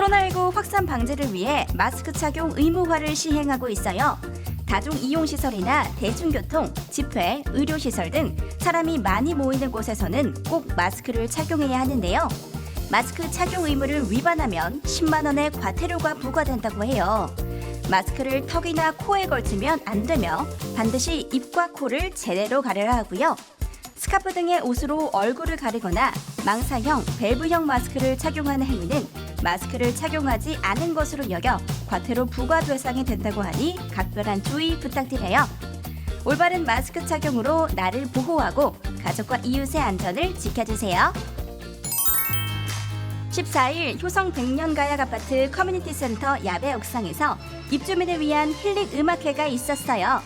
코로나19 확산 방지를 위해 마스크 착용 의무화를 시행하고 있어요. 다중 이용 시설이나 대중교통, 집회, 의료 시설 등 사람이 많이 모이는 곳에서는 꼭 마스크를 착용해야 하는데요. 마스크 착용 의무를 위반하면 10만 원의 과태료가 부과된다고 해요. 마스크를 턱이나 코에 걸치면 안 되며 반드시 입과 코를 제대로 가려야 하고요. 스카프 등의 옷으로 얼굴을 가리거나 망사형, 밸브형 마스크를 착용하는 행위는 마스크를 착용하지 않은 것으로 여겨 과태료 부과 대상이 된다고 하니 각별한 주의 부탁드려요. 올바른 마스크 착용으로 나를 보호하고 가족과 이웃의 안전을 지켜주세요. 14일 효성 백년가약 아파트 커뮤니티 센터 야외 옥상에서 입주민을 위한 힐링 음악회가 있었어요.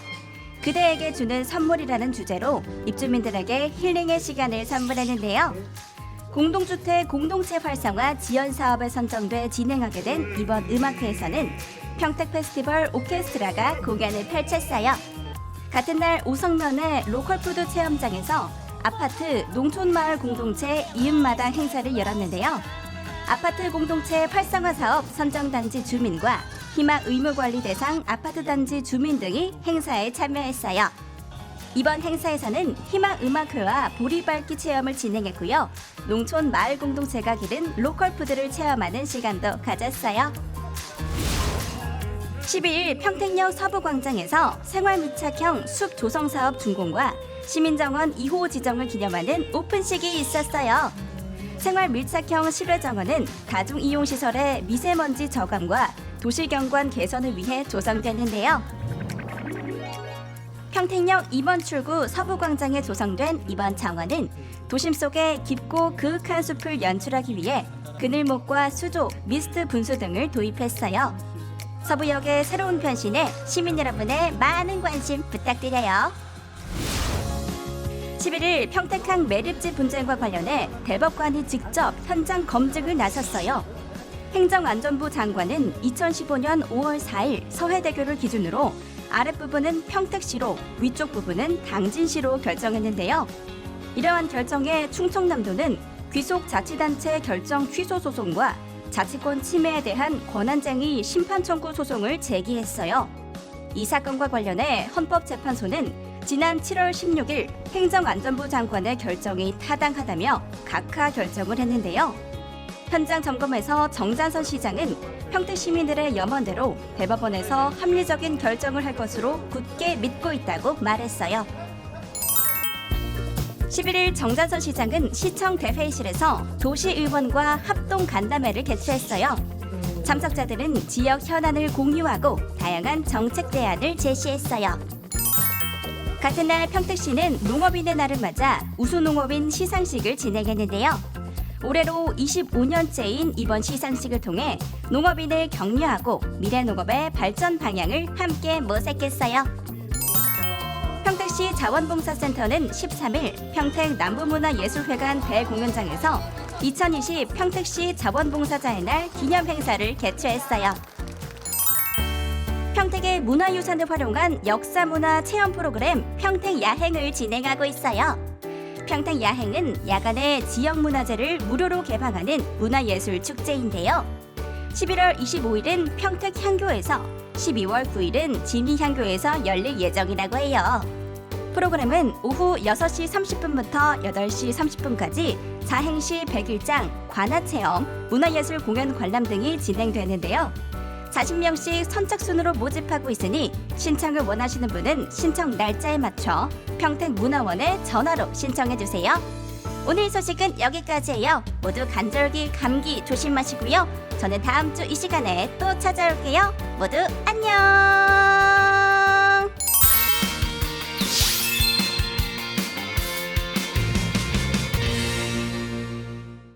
그대에게 주는 선물이라는 주제로 입주민들에게 힐링의 시간을 선물했는데요. 공동주택 공동체 활성화 지원 사업에 선정돼 진행하게 된 이번 음악회에서는 평택 페스티벌 오케스트라가 공연을 펼쳤어요. 같은 날 오성면의 로컬푸드 체험장에서 아파트 농촌마을 공동체 이웃마당 행사를 열었는데요. 아파트 공동체 활성화 사업 선정 단지 주민과 희망 의무 관리 대상 아파트 단지 주민 등이 행사에 참여했어요. 이번 행사에서는 희망 음악회와 보리밟기 체험을 진행했고요. 농촌 마을 공동체가 기른 로컬 푸드를 체험하는 시간도 가졌어요. 12일 평택역 서부광장에서 생활밀착형 숲 조성 사업 준공과 시민정원 2호 지정을 기념하는 오픈식이 있었어요. 생활밀착형 실외정원은 다중이용시설의 미세먼지 저감과 도시경관 개선을 위해 조성됐는데요. 평택역 2번 출구 서부광장에 조성된 이번 정원은 도심 속의 깊고 그윽한 숲을 연출하기 위해 그늘목과 수조, 미스트 분수 등을 도입했어요. 서부역의 새로운 변신에 시민 여러분의 많은 관심 부탁드려요. 11일 평택항 매립지 분쟁과 관련해 대법관이 직접 현장 검증을 나섰어요. 행정안전부 장관은 2015년 5월 4일 서해대교를 기준으로 아랫부분은 평택시로 위쪽 부분은 당진시로 결정했는데요. 이러한 결정에 충청남도는 귀속 자치단체 결정 취소 소송과 자치권 침해에 대한 권한쟁의 심판 청구 소송을 제기했어요. 이 사건과 관련해 헌법재판소는 지난 7월 16일 행정안전부 장관의 결정이 타당하다며 각하 결정을 했는데요. 현장 점검에서 정잔선 시장은 평택 시민들의 염원대로 대법원에서 합리적인 결정을 할 것으로 굳게 믿고 있다고 말했어요. 11일 정잔선 시장은 시청 대회의실에서 도시의원과 합동 간담회를 개최했어요. 참석자들은 지역 현안을 공유하고 다양한 정책 대안을 제시했어요. 같은 날 평택시는 농업인의 날을 맞아 우수농업인 시상식을 진행했는데요. 올해로 25년째인 이번 시상식을 통해 농업인을 격려하고 미래 농업의 발전 방향을 함께 모색했어요. 평택시 자원봉사센터는 13일 평택 남부문화예술회관 대공연장에서 2020 평택시 자원봉사자의 날 기념 행사를 개최했어요. 평택의 문화유산을 활용한 역사문화 체험 프로그램 평택 야행을 진행하고 있어요. 평택 야행은 야간에 지역 문화재를 무료로 개방하는 문화예술 축제인데요. 11월 25일은 평택 향교에서 12월 9일은 진위 향교에서 열릴 예정이라고 해요. 프로그램은 오후 6시 30분부터 8시 30분까지 자행시 100일장, 관아체험, 문화예술 공연 관람 등이 진행되는데요. 40명씩 선착순으로 모집하고 있으니 신청을 원하시는 분은 신청 날짜에 맞춰 평택문화원에 전화로 신청해 주세요. 오늘 소식은 여기까지예요. 모두 간절기 감기 조심하시고요. 저는 다음 주 이 시간에 또 찾아올게요. 모두 안녕.